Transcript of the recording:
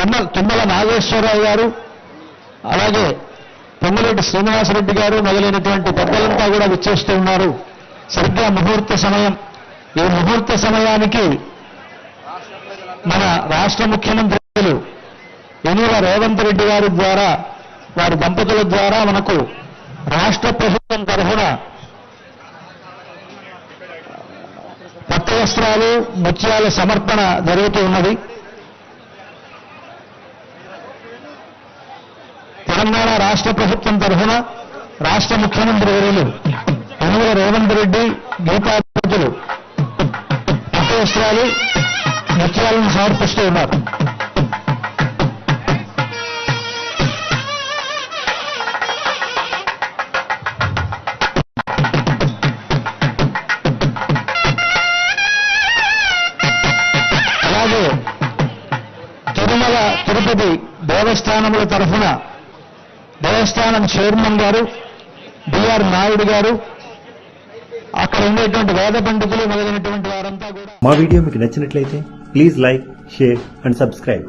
తుమ్మల తుమ్మల నాగేశ్వరరావు గారు అలాగే పొంగులేటి శ్రీనివాసరెడ్డి గారు మొదలైనటువంటి పెద్దలంతా కూడా విచ్చేస్తూ ఉన్నారు. సరిగ్గా ముహూర్త సమయం. ఈ ముహూర్త సమయానికి మన రాష్ట్ర ముఖ్యమంత్రులు యనూర రేవంత్ రెడ్డి గారి ద్వారా వారి దంపతుల ద్వారా మనకు రాష్ట్ర ప్రభుత్వం తరఫున పట్టు వస్త్రాలు ముత్యాల సమర్పణ జరుగుతూ ఉన్నది. తెలంగాణ రాష్ట్ర ప్రభుత్వం తరఫున రాష్ట్ర ముఖ్యమంత్రి వర్యులు పనుల రేవంత్ రెడ్డి గీతాపతులు పట్టు వస్త్రాలు ముత్యాలను సమర్పిస్తూ ఉన్నారు. అలాగే తిరుమల తిరుపతి దేవస్థానముల తరఫున దేవస్థానం చైర్మన్ గారు బిఆర్ నాయుడు గారు అక్కడ ఉండేటువంటి వేద పండితులు మొదలైనటువంటి వారంతా కూడా మా వీడియో మీకు నచ్చినట్లయితే please like share and subscribe.